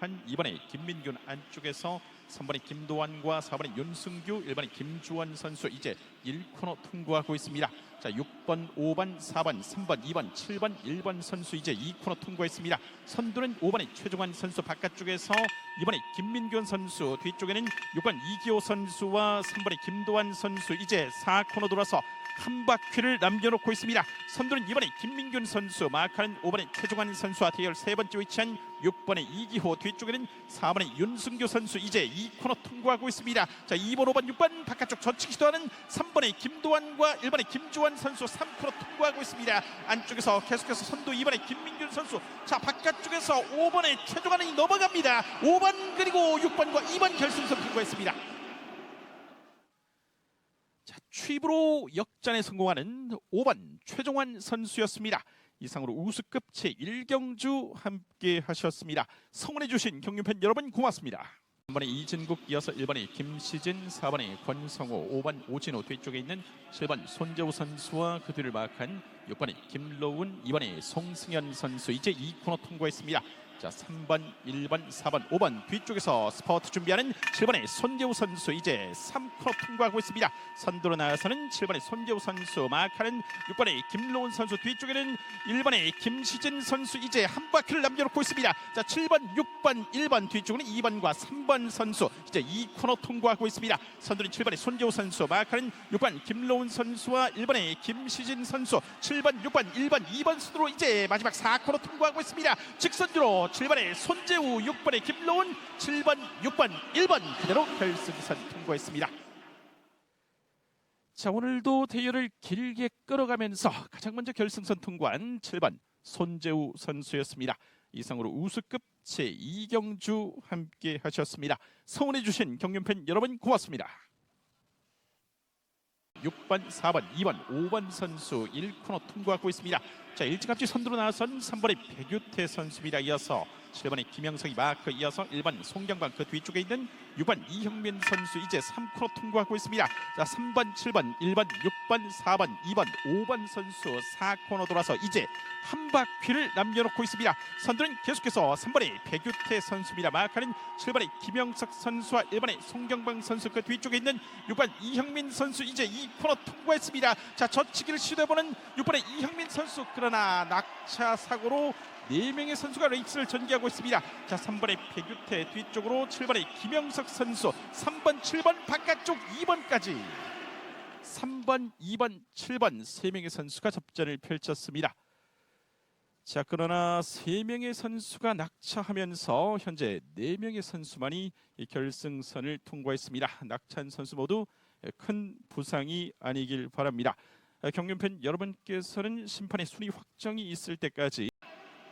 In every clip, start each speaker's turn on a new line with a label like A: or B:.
A: 김도환, 2번에 김민균 안쪽에서 3번에 김도환과 4번에 윤승규, 1번에 김주원 선수 이제 1코너 통과하고 있습니다. 자, 6번, 5번, 4번, 3번, 2번, 7번, 1번 선수 이제 2코너 통과했습니다. 선두는 5번의 최종환 선수 바깥쪽에서 2번의 김민균 선수 뒤쪽에는 6번 이기호 선수와 3번의 김도환 선수 이제 4코너 돌아서 한 바퀴를 남겨놓고 있습니다. 선두는 2번의 김민균 선수, 마카는 5번의 최종환 선수와 대열 세 번째 위치한 6번의 이기호, 뒤쪽에는 4번의 윤승규 선수 이제 2코너 통과하고 있습니다. 자, 2번, 5번, 6번 바깥쪽 전치기 시도하는 3번의 김도환과 1번의 김주환 선수 3코너 통과하고 있습니다. 안쪽에서 계속해서 선두 2번의 김민균 선수, 자 바깥쪽에서 5번의 최종환이 넘어갑니다. 5번 그리고 6번과 2번 결승선 통과했습니다. 자, 취입으로 역전에 성공하는 5번 최종환 선수였습니다. 이상으로 우수급 제1경주 함께 하셨습니다. 성원해 주신 경륜팬 여러분 고맙습니다. 3번에 이진국 이어서 1번에 김시진, 4번에 권성호, 5번 오진호 뒤쪽에 있는 7번 손재우 선수와 그 뒤를 마크한 6번에 김로운, 2번에 송승현 선수 이제 2코너 통과했습니다. 자, 3번, 1번, 4번, 5번 뒤쪽에서 스퍼트 준비하는 7번의 손재우 선수 이제 3코너 통과하고 있습니다. 선두로 나가서는 7번의 손재우 선수, 마크하는 6번의 김로운 선수 뒤쪽에는 1번의 김시진 선수 이제 한 바퀴를 남겨놓고 있습니다. 자, 7번, 6번, 1번 뒤쪽은 2번과 3번 선수 이제 2코너 통과하고 있습니다. 선두는 7번의 손재우 선수, 마크하는 6번 김로운 선수와 1번의 김시진 선수, 7번, 6번, 1번, 2번 순으로 이제 마지막 4코너 통과하고 있습니다. 직선주로 7번의 손재우, 6번의 김로운, 7번, 6번, 1번 그대로 결승선 통과했습니다. 자 오늘도 대열을 길게 끌어가면서 가장 먼저 결승선 통과한 7번 손재우 선수였습니다. 이상으로 우수급 제2경주 함께 하셨습니다. 성원해 주신 경륜팬 여러분 고맙습니다. 6번, 4번, 2번, 5번 선수 1코너 통과하고 있습니다. 자 일찌감치 선두로 나선 3번의 백유태 선수입니다. 이어서 7번의 김영석이 마크 이어서 1번 송경관 그 뒤쪽에 있는 6번 이형민 선수 이제 3코너 통과하고 있습니다. 자 3번, 7번, 1번, 6번, 4번, 2번, 5번 선수 4코너 돌아서 이제 한 바퀴를 남겨놓고 있습니다. 선두는 계속해서 3번의 백유태 선수입니다. 마크는 7번의 김영석 선수와 1번의 송경방 선수 그 뒤쪽에 있는 6번 이형민 선수 이제 2코너 통과했습니다. 자 젖히기를 시도해보는 6번의 이형민 선수 그러나 낙차 사고로 네 명의 선수가 레이스를 전개하고 있습니다. 자, 3번의 백유태 뒤쪽으로 7번의 김영석 선수, 3번, 7번 바깥쪽 2번까지 3번, 2번, 7번 세 명의 선수가 접전을 펼쳤습니다. 자, 그러나 세 명의 선수가 낙차하면서 현재 네 명의 선수만이 이 결승선을 통과했습니다. 낙차한 선수 모두 큰 부상이 아니길 바랍니다. 경륜팬 여러분께서는 심판의 순위 확정이 있을 때까지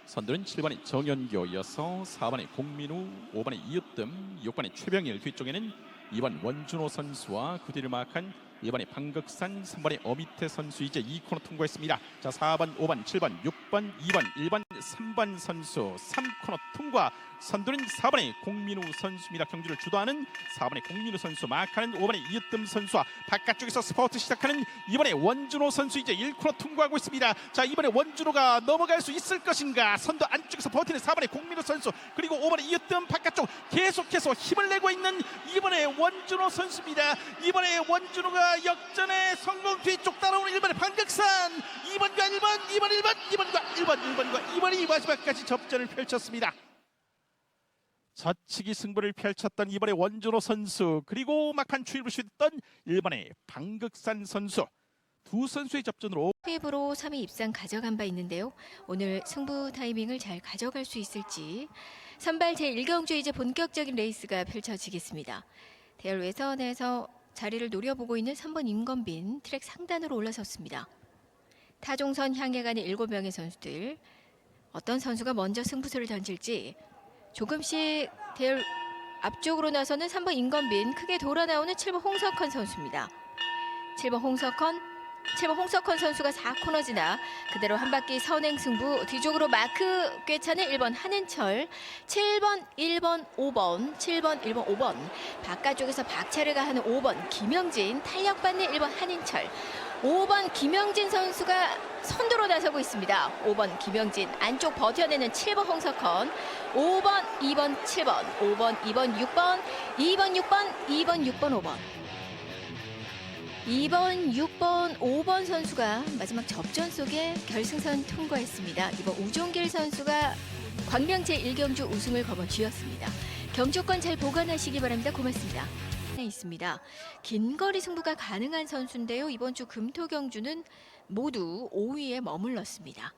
A: 선두는 7번의 정현교 이어서 4번의 공민우, 5번의 이으뜸, 6번의 최병일 뒤쪽에는 2번 원준호 선수와 그 뒤를 마크한 2번의 방극산, 3번의 어미태 선수 이제 2코너 통과했습니다. 자 4번, 5번, 7번, 6번, 2번, 1번, 3번 선수 3코너 통과. 선두는 4번의 공민우 선수입니다. 경주를 주도하는 4번의 공민우 선수 마크하는 5번의 이으뜸 선수와 바깥쪽에서 스포트 시작하는 2번의 원준호 선수 이제 1코너 통과하고 있습니다. 자 이번에 원준호가 넘어갈 수 있을 것인가? 선두 안쪽에서 버티는 4번의 공민우 선수 그리고 5번의 이으뜸 바깥쪽 계속해서 힘을 내고 있는 2번의 원준호 선수입니다. 이번에 원준호가 역전의 성공 뒤쪽 따라오는 1번의 방극산 2번과 1번, 2번, 1번, 2번과 1번, 1번과 2번이 마지막까지 접전을 펼쳤습니다. 저치기 승부를 펼쳤던 이번의 원준호 선수 그리고 막판 추입을 시도했던 일본의 방극산 선수 두 선수의 접전으로
B: 투입으로 3위 입상 가져간 바 있는데요. 오늘 승부 타이밍을 잘 가져갈 수 있을지 선발 제1경주 이제 본격적인 레이스가 펼쳐지겠습니다. 대열 외선에서 자리를 노려보고 있는 3번 임건빈 트랙 상단으로 올라섰습니다. 타종선 향해 가는 7명의 선수들 어떤 선수가 먼저 승부수를 던질지 조금씩 대열 앞쪽으로 나서는 3번 임건빈 크게 돌아 나오는 7번 홍석헌 선수입니다. 7번 홍석헌 7번 홍석헌 선수가 4코너 지나 그대로 한 바퀴 선행 승부 뒤쪽으로 마크 꿰차는 1번 한은철 7번 1번 5번 7번 1번 5번 바깥쪽에서 박차를 가하는 5번 김영진 탄력받는 1번 한인철 5번 김영진 선수가 선두로 나서고 있습니다. 5번 김영진 안쪽 버텨내는 7번 홍석헌 5번, 2번, 7번 5번, 2번, 6번 2번, 6번, 2번, 6번, 5번 2번, 6번, 5번 선수가 마지막 접전 속에 결승선 통과했습니다. 이번 우종길 선수가 광명제 1경주 우승을 거머쥐었습니다. 경주권 잘 보관하시기 바랍니다. 고맙습니다. 네, 있습니다. 긴 거리 승부가 가능한 선수인데요. 이번 주 금토 경주는 모두 5위에 머물렀습니다.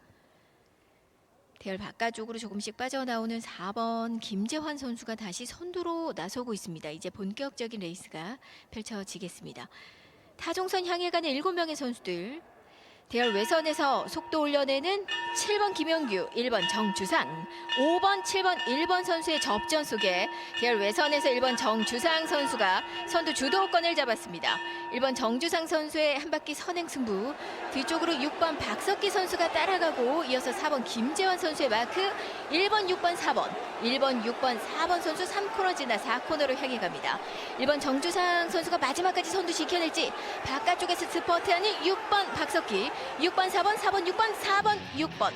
B: 대열 바깥쪽으로 조금씩 빠져나오는 4번 김재환 선수가 다시 선두로 나서고 있습니다. 이제 본격적인 레이스가 펼쳐지겠습니다. 타종선 향해 가는 7명의 선수들 대열 외선에서 속도 올려내는 7번 김영규, 1번 정주상, 5번, 7번, 1번 선수의 접전 속에 대열 외선에서 1번 정주상 선수가 선두 주도권을 잡았습니다. 1번 정주상 선수의 한 바퀴 선행 승부, 뒤쪽으로 6번 박석기 선수가 따라가고 이어서 4번 김재환 선수의 마크, 1번, 6번, 4번, 1번, 6번, 4번 선수 3코너 지나 4코너로 향해 갑니다. 1번 정주상 선수가 마지막까지 선두 지켜낼지 바깥쪽에서 스퍼트하는 6번 박석기 6번 4번 4번 6번 4번 6번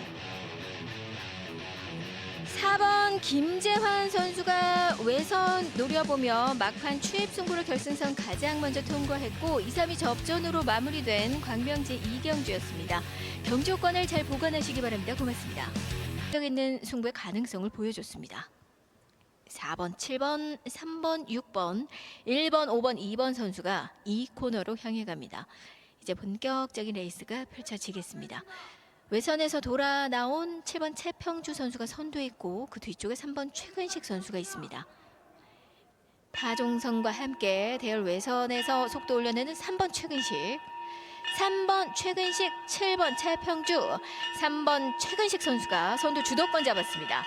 B: 4번 김재환 선수가 외선 노려보며 막판 추입 승부로 결승선 가장 먼저 통과했고 2, 3위 접전으로 마무리된 광명제 2경주였습니다. 경주권을 잘 보관하시기 바랍니다. 고맙습니다. 있는 승부의 가능성을 보여줬습니다. 4번, 7번, 3번, 6번, 1번, 5번, 2번 선수가 이 코너로 향해 갑니다. 이제 본격적인 레이스가 펼쳐지겠습니다. 외선에서 돌아 나온 7번 최평주 선수가 선두에 있고 그 뒤쪽에 3번 최근식 선수가 있습니다. 타종선과 함께 대열 외선에서 속도 올려내는 3번 최근식 3번 최근식, 7번 최평주, 3번 최근식 선수가 선두 주도권 잡았습니다.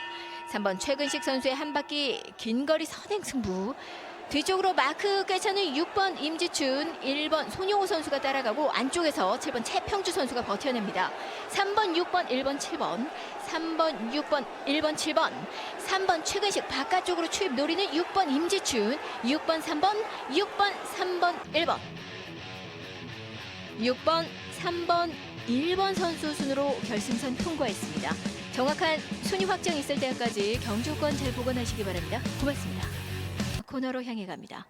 B: 3번 최근식 선수의 한 바퀴 긴 거리 선행 승부. 뒤쪽으로 마크 꿰차는 6번 임지춘, 1번 손용호 선수가 따라가고 안쪽에서 7번 최평주 선수가 버텨냅니다. 3번, 6번, 1번, 7번, 3번, 6번, 1번, 7번, 3번 최근식 바깥쪽으로 추입 노리는 6번 임지춘, 6번, 3번, 6번, 3번, 1번. 6번, 3번, 1번 선수 순으로 결승선 통과했습니다. 정확한 순위 확정 있을 때까지 경주권 잘 보관하시기 바랍니다. 고맙습니다. 코너로 향해 갑니다.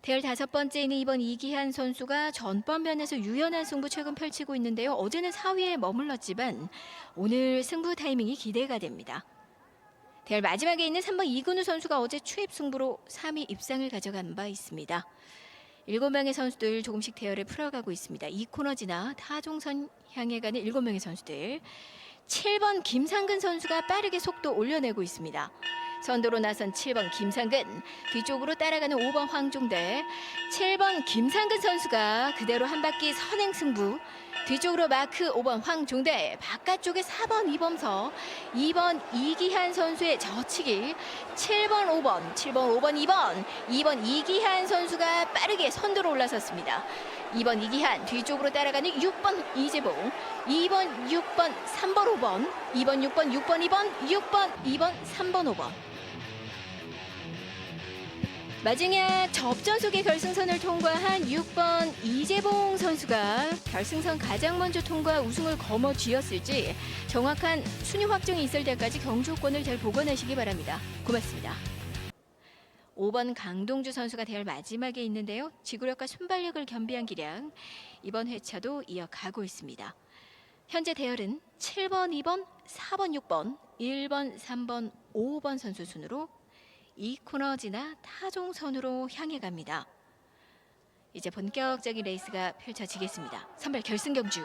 B: 대열 다섯 번째인 이번 이기한 선수가 전반면에서 유연한 승부 최근 펼치고 있는데요. 어제는 4위에 머물렀지만 오늘 승부 타이밍이 기대가 됩니다. 대열 마지막에 있는 3번 이근우 선수가 어제 추입 승부로 3위 입상을 가져간 바 있습니다. 일곱 명의 선수들 조금씩 대열을 풀어가고 있습니다. 이 코너 지나 타종선 향해 가는 일곱 명의 선수들. 7번 김상근 선수가 빠르게 속도 올려내고 있습니다. 선두로 나선 7번 김상근, 뒤쪽으로 따라가는 5번 황종대, 7번 김상근 선수가 그대로 한 바퀴 선행 승부, 뒤쪽으로 마크 5번 황종대, 바깥쪽에 4번 이범서, 2번 이기한 선수의 저치기, 7번 5번, 7번 5번 2번, 2번 이기한 선수가 빠르게 선두로 올라섰습니다. 2번 이기한 뒤쪽으로 따라가는 6번 이재봉 2번 6번 3번 5번 2번 6번 6번 2번 6번 2번 3번 5번 마지막 접전 속의 결승선을 통과한 6번 이재봉 선수가 결승선 가장 먼저 통과 우승을 거머쥐었을지 정확한 순위 확정이 있을 때까지 경주권을 잘 보관하시기 바랍니다. 고맙습니다. 5번 강동주 선수가 대열 마지막에 있는데요. 지구력과 순발력을 겸비한 기량 이번 회차도 이어가고 있습니다. 현재 대열은 7번, 2번, 4번, 6번, 1번, 3번, 5번 선수 순으로 이 코너 지나 타종선으로 향해 갑니다. 이제 본격적인 레이스가 펼쳐지겠습니다. 선발 결승 경주.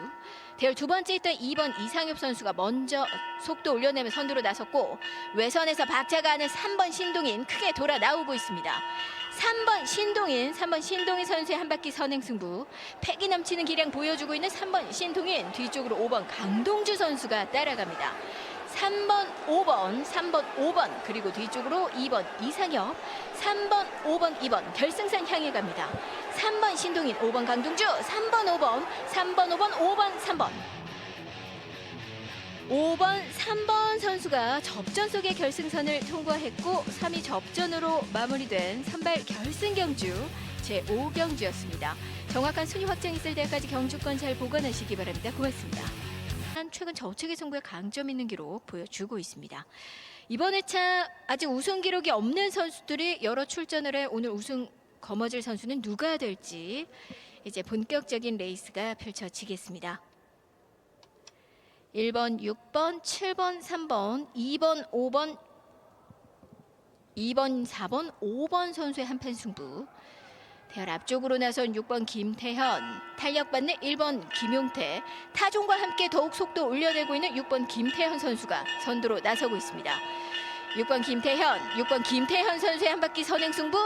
B: 대열 두 번째 있던 2번 이상엽 선수가 먼저 속도 올려내며 선두로 나섰고 외선에서 박자가 하는 3번 신동인 크게 돌아 나오고 있습니다. 3번 신동인, 3번 신동인 선수의 한 바퀴 선행 승부. 패기 넘치는 기량 보여주고 있는 3번 신동인 뒤쪽으로 5번 강동주 선수가 따라갑니다. 3번, 5번, 3번, 5번 그리고 뒤쪽으로 2번 이상엽, 3번, 5번, 2번 결승선 향해 갑니다. 3번 신동인, 5번 강동주, 3번, 5번, 3번, 5번, 5번, 3번. 5번, 3번 선수가 접전 속의 결승선을 통과했고 3위 접전으로 마무리된 선발 결승 경주 제5경주였습니다. 정확한 순위 확정 있을 때까지 경주권 잘 보관하시기 바랍니다. 고맙습니다. 한 최근 저체계 승부에 강점 있는 기록 보여주고 있습니다. 이번 회차 아직 우승 기록이 없는 선수들이 여러 출전을 해 오늘 우승 거머쥘 선수는 누가 될지 이제 본격적인 레이스가 펼쳐지겠습니다. 1번, 6번, 7번, 3번, 2번, 5번, 2번, 4번, 5번 선수의 한판 승부. 대열 앞쪽으로 나선 6번 김태현, 탄력받는 1번 김용태, 타종과 함께 더욱 속도 올려내고 있는 6번 김태현 선수가 선두로 나서고 있습니다. 6번 김태현, 6번 김태현 선수의 한 바퀴 선행 승부,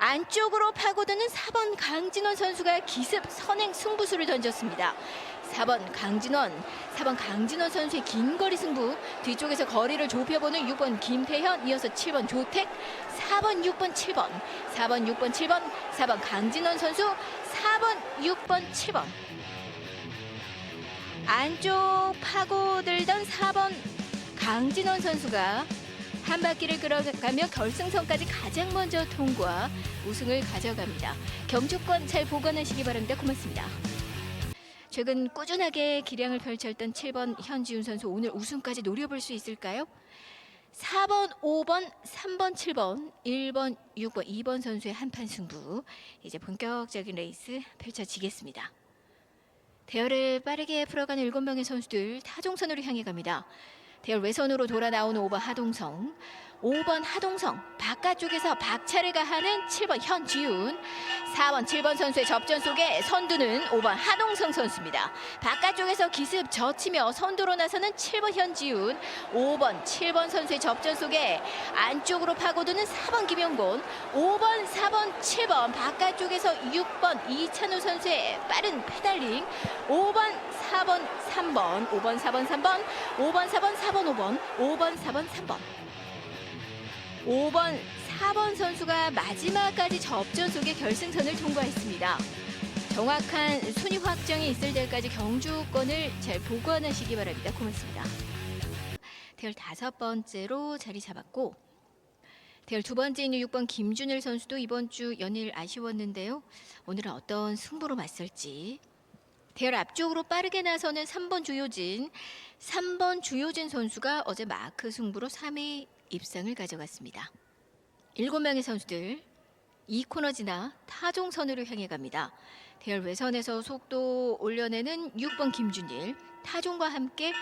B: 안쪽으로 파고드는 4번 강진원 선수가 기습 선행 승부수를 던졌습니다. 4번 강진원, 4번 강진원 선수의 긴 거리 승부, 뒤쪽에서 거리를 좁혀보는 6번 김태현, 이어서 7번 조택, 4번, 6번, 7번, 4번, 6번, 7번, 4번 강진원 선수, 4번, 6번, 7번. 안쪽 파고들던 4번 강진원 선수가 한 바퀴를 끌어가며 결승선까지 가장 먼저 통과 우승을 가져갑니다. 경주권 잘 보관하시기 바랍니다. 고맙습니다. 최근 꾸준하게 기량을 펼쳤던 7번 현지훈 선수 오늘 우승까지 노려볼 수 있을까요? 4번, 5번, 3번, 7번, 1번, 6번, 2번 선수의 한판 승부 이제 본격적인 레이스 펼쳐지겠습니다. 대열을 빠르게 풀어가는 7명의 선수들 타종선으로 향해 갑니다. 대열 외선으로 돌아 나오는 5번 하동성, 5번 하동성 바깥쪽에서 박차를 가하는 7번 현지훈, 4번 7번 선수의 접전 속에 선두는 5번 하동성 선수입니다. 바깥쪽에서 기습 젖히며 선두로 나서는 7번 현지훈, 5번 7번 선수의 접전 속에 안쪽으로 파고드는 4번 김영곤, 5번 4번 7번 바깥쪽에서 6번 이찬우 선수의 빠른 페달링, 5번 4번 3번, 5번 4번 3번, 5번 4번 4번 5번, 5번 4번 3번. 5번, 4번 선수가 마지막까지 접전 속에 결승선을 통과했습니다. 정확한 순위 확정이 있을 때까지 경주권을 잘 보관하시기 바랍니다. 고맙습니다. 대열 다섯 번째로 자리 잡았고 대열 두 번째 있는 6번 김준일 선수도 이번 주 연일 아쉬웠는데요. 오늘은 어떤 승부로 맞설지 대열 앞쪽으로 빠르게 나서는 3번 주효진 3번 주효진 선수가 어제 마크 승부로 3위 입상을 가져갔습니다. 일곱 명의 선수들 이 코너 지나 타종선으로 향해 갑니다. 대열 외선에서 속도 올려내는 6번 김준일, 타종과 함께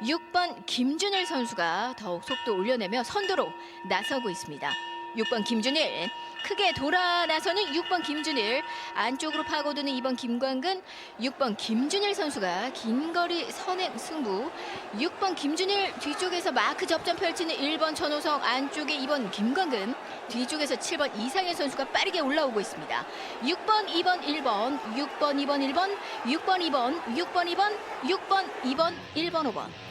B: 6번 김준일 선수가 더욱 속도 올려내며 선두로 나서고 있습니다. 6번 김준일. 크게 돌아 나서는 6번 김준일. 안쪽으로 파고드는 2번 김광근. 6번 김준일 선수가 긴 거리 선행 승부. 6번 김준일 뒤쪽에서 마크 접전 펼치는 1번 천호성 안쪽에 2번 김광근. 뒤쪽에서 7번 이상현 선수가 빠르게 올라오고 있습니다. 6번 2번 1번. 6번 2번 1번. 6번 2번. 6번 2번. 6번 2번 1번 5번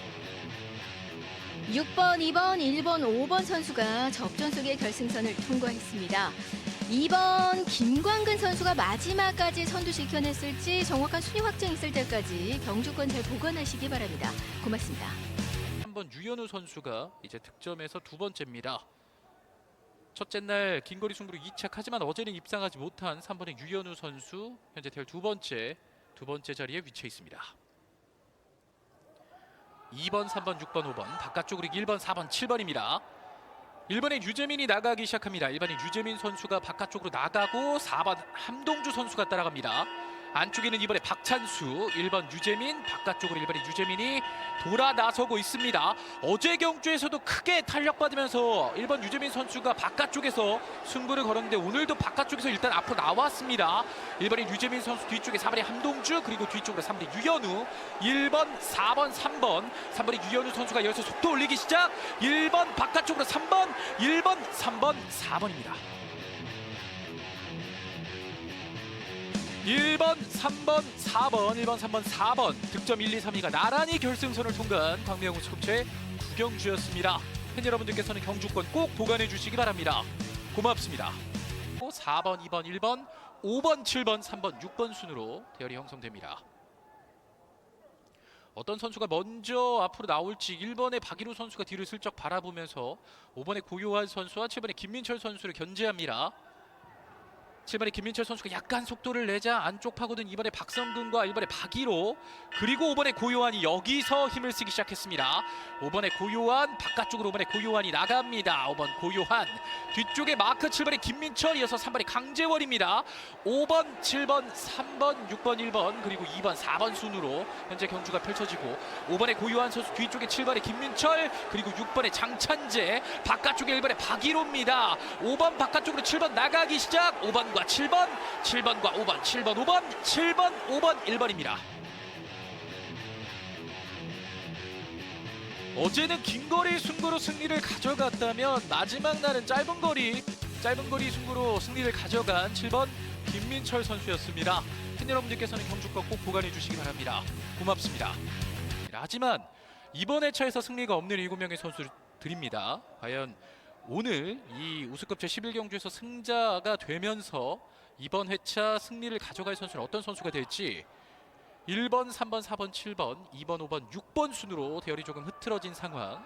B: 6번, 2번, 1번, 5번 선수가 접전 속의 결승선을 통과했습니다. 2번 김광근 선수가 마지막까지 선두 지켜냈을지 정확한 순위 확정 있을 때까지 경주권 잘 보관하시기 바랍니다. 고맙습니다.
C: 한번 유현우 선수가 이제 득점에서 두 번째입니다. 첫째 날 긴거리 승부로 2착 하지만 어제는 입상하지 못한 3번의 유현우 선수 현재 대열 두 번째 두 번째 자리에 위치해 있습니다. 2번, 3번, 6번, 5번 바깥쪽으로 1번, 4번, 7번입니다. 1번의 유재민이 나가기 시작합니다. 1번의 유재민 선수가 바깥쪽으로 나가고 4번 함동주 선수가 따라갑니다. 안쪽에는 이번에 박찬수, 1번 유재민, 바깥쪽으로 1번의 유재민이 돌아 나서고 있습니다. 어제 경주에서도 크게 탄력받으면서 1번 유재민 선수가 바깥쪽에서 승부를 걸었는데 오늘도 바깥쪽에서 일단 앞으로 나왔습니다. 1번의 유재민 선수 뒤쪽에 4번의 함동주 그리고 뒤쪽으로 3번의 유현우 1번, 4번, 3번 3번의 유현우 선수가 여기서 속도 올리기 시작 1번 바깥쪽으로 3번 1번, 3번, 4번입니다. 1번, 3번, 4번, 1번, 3번, 4번 득점 1, 2, 3위가 나란히 결승선을 통과한 광명우 스컵체의 구경주였습니다. 팬 여러분들께서는 경주권 꼭 보관해 주시기 바랍니다. 고맙습니다. 4번, 2번, 1번, 5번, 7번, 3번, 6번 순으로 대열이 형성됩니다. 어떤 선수가 먼저 앞으로 나올지 1번의 박일호 선수가 뒤를 슬쩍 바라보면서 5번의 고요한 선수와 7번의 김민철 선수를 견제합니다. 7번의 김민철 선수가 약간 속도를 내자 안쪽 파고든 이번에 박성근과 1번의 박이로 그리고 5번의 고요한이 여기서 힘을 쓰기 시작했습니다. 5번의 고요한 바깥쪽으로 5번의 고요한이 나갑니다. 5번 고요한 뒤쪽에 마크 7번의 김민철 이어서 3번의 강재원입니다. 5번, 7번, 3번, 6번, 1번 그리고 2번, 4번 순으로 현재 경주가 펼쳐지고 5번의 고요한 선수 뒤쪽에 7번의 김민철 그리고 6번의 장찬재 바깥쪽에 1번의 박이로입니다. 5번 바깥쪽으로 7번 나가기 시작 5번 과 7번 7번과 5번 7번 5번 7번 5번 1번입니다. 어제는 긴 거리 승부로 승리를 가져갔다면 마지막 날은 짧은 거리 짧은 거리 승부로 승리를 가져간 7번 김민철 선수였습니다. 팬 여러분들께서는 경주권 꼭 보관해 주시기 바랍니다. 고맙습니다. 하지만 이번 회차에서 승리가 없는 7명의 선수들입니다. 과연 오늘 이 우승급 제11경주에서 승자가 되면서 이번 회차 승리를 가져갈 선수는 어떤 선수가 될지 1번, 3번, 4번, 7번, 2번, 5번, 6번 순으로 대열이 조금 흐트러진 상황.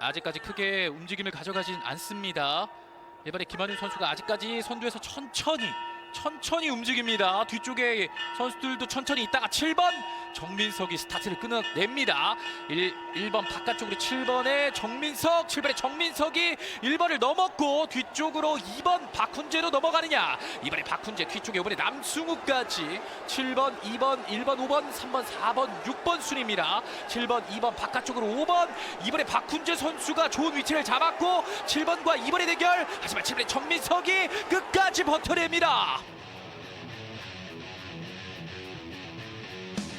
C: 아직까지 크게 움직임을 가져가진 않습니다. 이번에 김한윤 선수가 아직까지 선두에서 천천히 천천히 움직입니다. 뒤쪽에 선수들도 천천히 있다가 7번 정민석이 스타트를 끊어냅니다. 1, 1번 바깥쪽으로 7번의 정민석, 7번의 정민석이 1번을 넘었고 뒤쪽으로 2번 박훈재로 넘어가느냐. 이번에 박훈재 뒤쪽에 이번에 남승우까지 7번, 2번, 1번, 5번, 3번, 4번, 6번 순입니다. 7번, 2번 바깥쪽으로 5번 이번에 박훈재 선수가 좋은 위치를 잡았고 7번과 2번의 대결 하지만 7번의 정민석이 끝까지 버텨냅니다.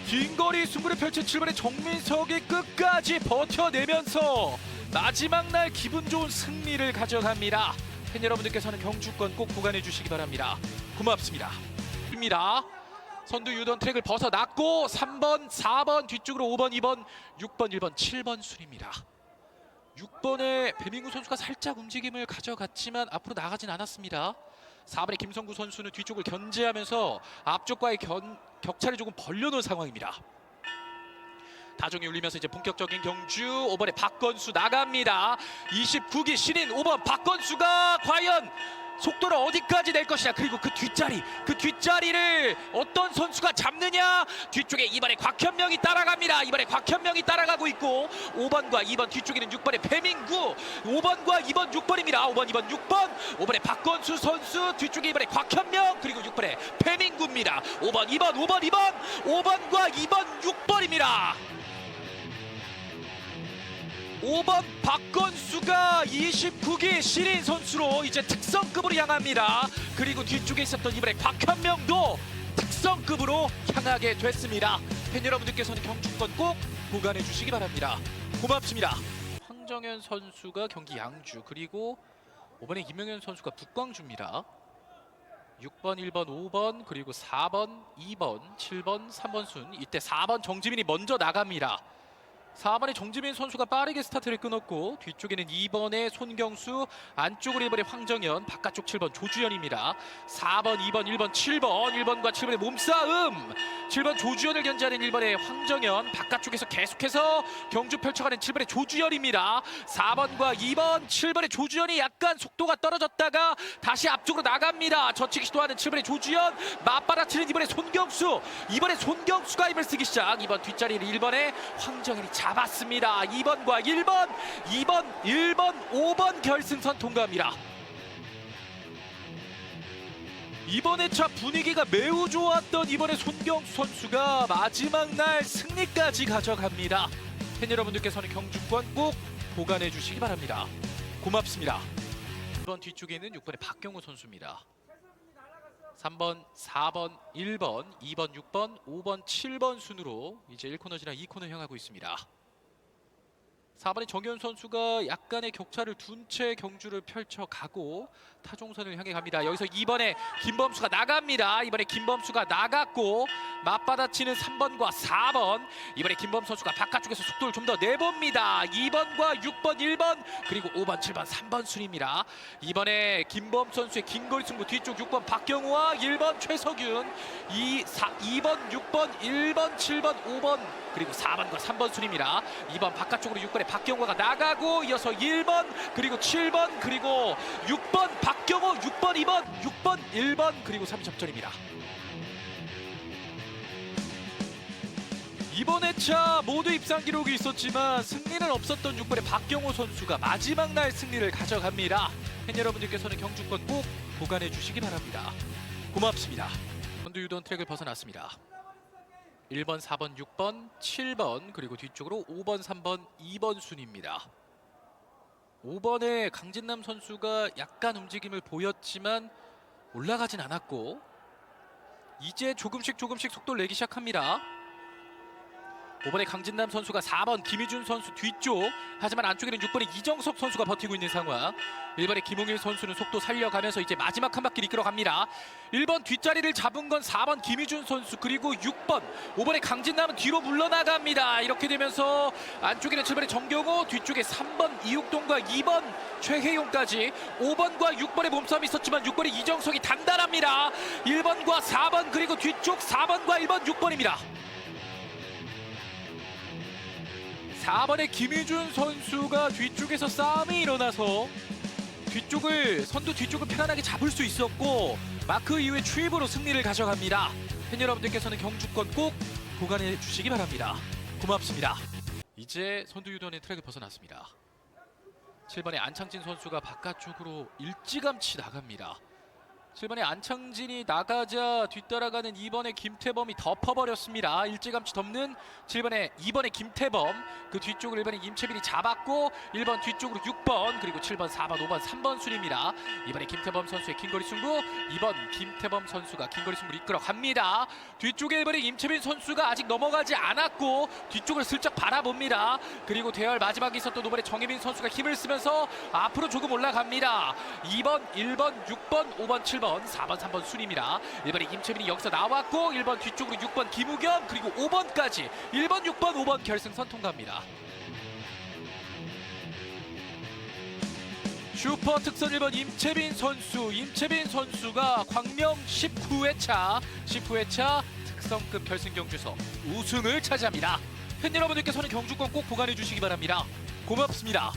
C: 긴 거리 승부를 펼친 7번의 정민석이 끝까지 버텨내면서 마지막 날 기분 좋은 승리를 가져갑니다. 팬 여러분들께서는 경주권 꼭 보관해 주시기 바랍니다. 고맙습니다. 입니다. 선두 유던 트랙을 벗어났고 3번, 4번 뒤쪽으로 5번, 2번, 6번, 1번, 7번 순입니다. 6번의 배민구 선수가 살짝 움직임을 가져갔지만 앞으로 나가진 않았습니다. 4번의 김성구 선수는 뒤쪽을 견제하면서 앞쪽과의 견, 격차를 조금 벌려놓은 상황입니다. 다종이 울리면서 이제 본격적인 경주 5번의 박건수 나갑니다. 29기 신인 5번 박건수가 과연 속도를 어디까지 낼 것이냐? 그리고 그 뒷자리 그 뒷자리를 어떤 선수가 잡느냐? 뒤쪽에 이번에 곽현명이 따라갑니다. 이번에 곽현명이 따라가고 있고 5번과 2번 뒤쪽에는 6번의 배민구 5번과 2번 6번입니다. 5번 2번 6번. 5번의 박건수 선수 뒤쪽에 이번에 곽현명 그리고 6번의 배민구입니다. 5번 2번 5번 2번. 5번과 2번 6번입니다 5번 박건수가 29기 신인 선수로 이제 특성급으로 향합니다. 그리고 뒤쪽에 있었던 이번에 곽현명도 특성급으로 향하게 됐습니다. 팬 여러분들께서는 경주권 꼭 보관해 주시기 바랍니다. 고맙습니다. 황정현 선수가 경기 양주 그리고 5번에 김영현 선수가 북광주입니다. 6번, 1번, 5번 그리고 4번, 2번, 7번, 3번 순 이때 4번 정지민이 먼저 나갑니다. 4번의 정지민 선수가 빠르게 스타트를 끊었고 뒤쪽에는 2번의 손경수 안쪽으로 1번의 황정현 바깥쪽 7번 조주현입니다. 4번 2번 1번 7번. 1번과 7번의 몸싸움. 7번 조주현을 견제하는 1번의 황정현 바깥쪽에서 계속해서 경주 펼쳐가는 7번의 조주현입니다. 4번과 2번 7번의 조주현이 약간 속도가 떨어졌다가 다시 앞쪽으로 나갑니다. 젖히기 시도하는 7번의 조주현 맞받아치는 이번에 손경수. 이번에 손경수가 힘을 쓰기 시작. 이번 뒷자리를 1번의 황정현이 잡았습니다. 2번과 1번 2번 1번 5번 결승선 통과합니다. 이번 회차 분위기가 매우 좋았던 이번에 손경수 선수가 마지막 날 승리까지 가져갑니다. 팬 여러분들께서는 경주권 꼭 보관해 주시기 바랍니다. 고맙습니다. 2번 뒤쪽에 있는 6번의 박경호 선수입니다 3번, 4번, 1번, 2번, 6번, 5번, 7번 순으로 이제 1코너 지나 2코너 향하고 있습니다. 4번의 정현 선수가 약간의 격차를 둔 채 경주를 펼쳐가고 타종선을 향해 갑니다. 여기서 2번에 김범수가 나갑니다. 이번에 김범수가 나갔고 맞받아치는 3번과 4번 이번에 김범 선수가 바깥쪽에서 속도를 좀 더 내봅니다. 2번과 6번, 1번 그리고 5번, 7번, 3번 순입니다. 이번에 김범 선수의 긴 거리 승부 뒤쪽 6번 박경우와 1번 최석윤 2, 4, 2번, 6번, 1번, 7번, 5번 그리고 4번과 3번 순입니다. 2번 바깥쪽으로 6번의 박경호가 나가고 이어서 1번 그리고 7번 그리고 6번 박 경호 6번 2번 6번 1번 그리고 3접전입니다. 이번 회차 모두 입상 기록이 있었지만 승리는 없었던 6번의 박경호 선수가 마지막 날 승리를 가져갑니다. 팬 여러분들께서는 경주권 꼭 보관해 주시기 바랍니다. 고맙습니다. 선두 유도원 트랙을 벗어났습니다. 1번, 4번, 6번, 7번 그리고 뒤쪽으로 5번, 3번, 2번 순입니다. 5번의 강진남 선수가 약간 움직임을 보였지만 올라가진 않았고 이제 조금씩 조금씩 속도를 내기 시작합니다. 5번의 강진남 선수가 4번 김희준 선수 뒤쪽. 하지만 안쪽에는 6번의 이정석 선수가 버티고 있는 상황. 1번의 김홍일 선수는 속도 살려가면서 이제 마지막 한 바퀴를 이끌어갑니다. 1번 뒷자리를 잡은 건 4번 김희준 선수 그리고 6번 5번의 강진남은 뒤로 물러나갑니다. 이렇게 되면서 안쪽에는 7번의 정경호 뒤쪽에 3번 이육동과 2번 최혜용까지 5번과 6번의 몸싸움이 있었지만 6번의 이정석이 단단합니다. 1번과 4번 그리고 뒤쪽 4번과 1번 6번입니다 4번의 김희준 선수가 뒤쪽에서 싸움이 일어나서 뒤쪽을 선두 뒤쪽을 편안하게 잡을 수 있었고 마크 이후에 추입으로 승리를 가져갑니다. 팬 여러분들께서는 경주권 꼭 보관해 주시기 바랍니다. 고맙습니다. 이제 선두 유도원의 트랙을 벗어났습니다. 7번의 안창진 선수가 바깥쪽으로 일찌감치 나갑니다. 7번의 안창진이 나가자 뒤따라가는 2번의 김태범이 덮어버렸습니다. 일찌감치 덮는 7번의 2번의 김태범 그 뒤쪽을 1번의 임채빈이 잡았고 1번 뒤쪽으로 6번 그리고 7번 4번 5번 3번 순입니다. 이번에 김태범 선수의 긴거리 승부 2번 김태범 선수가 긴거리 승부를 이끌어 갑니다. 뒤쪽에 1번의 임채빈 선수가 아직 넘어가지 않았고 뒤쪽을 슬쩍 바라봅니다. 그리고 대열 마지막에 있었던 5번의 정혜민 선수가 힘을 쓰면서 앞으로 조금 올라갑니다. 2번, 1번, 6번, 5번, 7번, 4번, 3번 순입니다. 1번에 임채빈이 여기서 나왔고 1번 뒤쪽으로 6번 김우겸 그리고 5번까지 1번, 6번, 5번 결승선 통과합니다. 슈퍼 특선 1번 임채빈 선수 임채빈 선수가 광명 19회차 19회차 특성급 결승 경주에서 우승을 차지합니다. 팬 여러분들께서는 경주권 꼭 보관해 주시기 바랍니다. 고맙습니다.